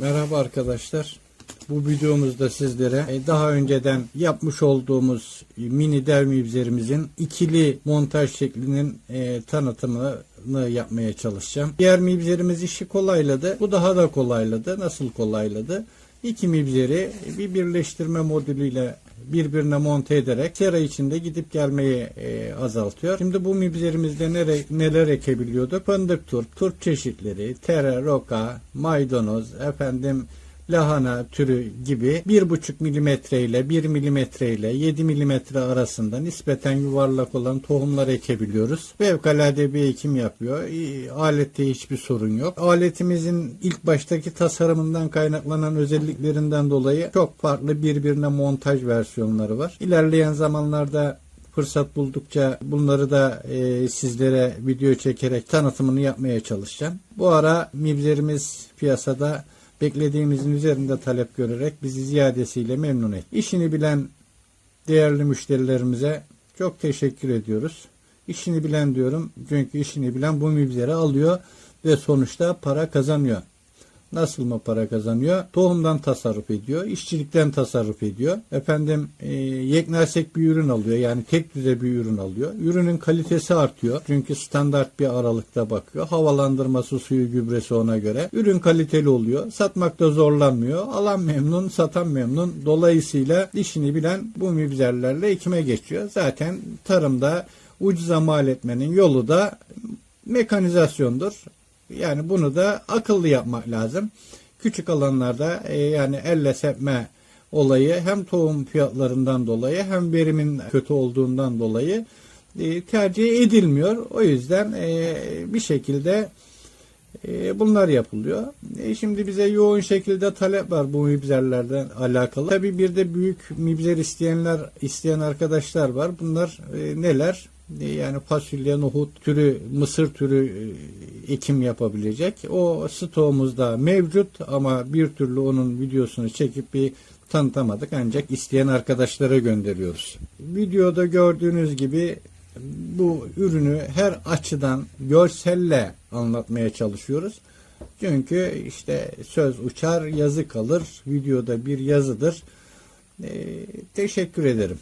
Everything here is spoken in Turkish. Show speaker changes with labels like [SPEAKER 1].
[SPEAKER 1] Merhaba arkadaşlar. Bu videomuzda sizlere e, daha önceden yapmış olduğumuz mini dev mibzerimizin ikili montaj şeklinin e, tanıtımını yapmaya çalışacağım. Diğer mibzerimiz işi kolayladı. Bu daha da kolayladı. Nasıl kolayladı? İki mibzeri bir birleştirme modülüyle birbirine monte ederek sera içinde gidip gelmeyi e, azaltıyor. Şimdi bu mibzerimizde nere, neler ekebiliyorduk? Fındık turp, turp çeşitleri, tere, roka, maydanoz, efendim lahana türü gibi 1,5 milimetre ile 1 milimetre ile 7 milimetre arasında nispeten yuvarlak olan tohumlar ekebiliyoruz. Fevkalade bir ekim yapıyor. Alette hiçbir sorun yok. Aletimizin ilk baştaki tasarımından kaynaklanan özelliklerinden dolayı çok farklı birbirine montaj versiyonları var. İlerleyen zamanlarda fırsat buldukça bunları da e, sizlere video çekerek tanıtımını yapmaya çalışacağım. Bu ara mibzerimiz piyasada beklediğimizin üzerinde talep görerek bizi ziyadesiyle memnun etti. İşini bilen değerli müşterilerimize çok teşekkür ediyoruz. İşini bilen diyorum çünkü işini bilen bu mibzeri alıyor ve sonuçta para kazanıyor. Nasıl mı para kazanıyor? Tohumdan tasarruf ediyor, işçilikten tasarruf ediyor. Efendim e, yeknersek bir ürün alıyor yani tek düze bir ürün alıyor. Ürünün kalitesi artıyor çünkü standart bir aralıkta bakıyor. Havalandırması, suyu, gübresi ona göre. Ürün kaliteli oluyor. Satmakta zorlanmıyor. Alan memnun, satan memnun. Dolayısıyla işini bilen bu mibzerlerle ekime geçiyor. Zaten tarımda ucuza mal etmenin yolu da mekanizasyondur. Yani bunu da akıllı yapmak lazım. Küçük alanlarda e, yani elle sepme olayı hem tohum fiyatlarından dolayı hem verimin kötü olduğundan dolayı e, tercih edilmiyor. O yüzden e, bir şekilde e, bunlar yapılıyor. E, şimdi bize yoğun şekilde talep var bu mibzerlerden alakalı. Tabii bir de büyük mibzer isteyenler isteyen arkadaşlar var. Bunlar e, neler? E, yani fasulye, nohut türü, mısır türü e, ekim yapabilecek. O stoğumuzda mevcut ama bir türlü onun videosunu çekip bir tanıtamadık ancak isteyen arkadaşlara gönderiyoruz. Videoda gördüğünüz gibi bu ürünü her açıdan görselle anlatmaya çalışıyoruz. Çünkü işte söz uçar yazı kalır. Videoda bir yazıdır. Ee, teşekkür ederim.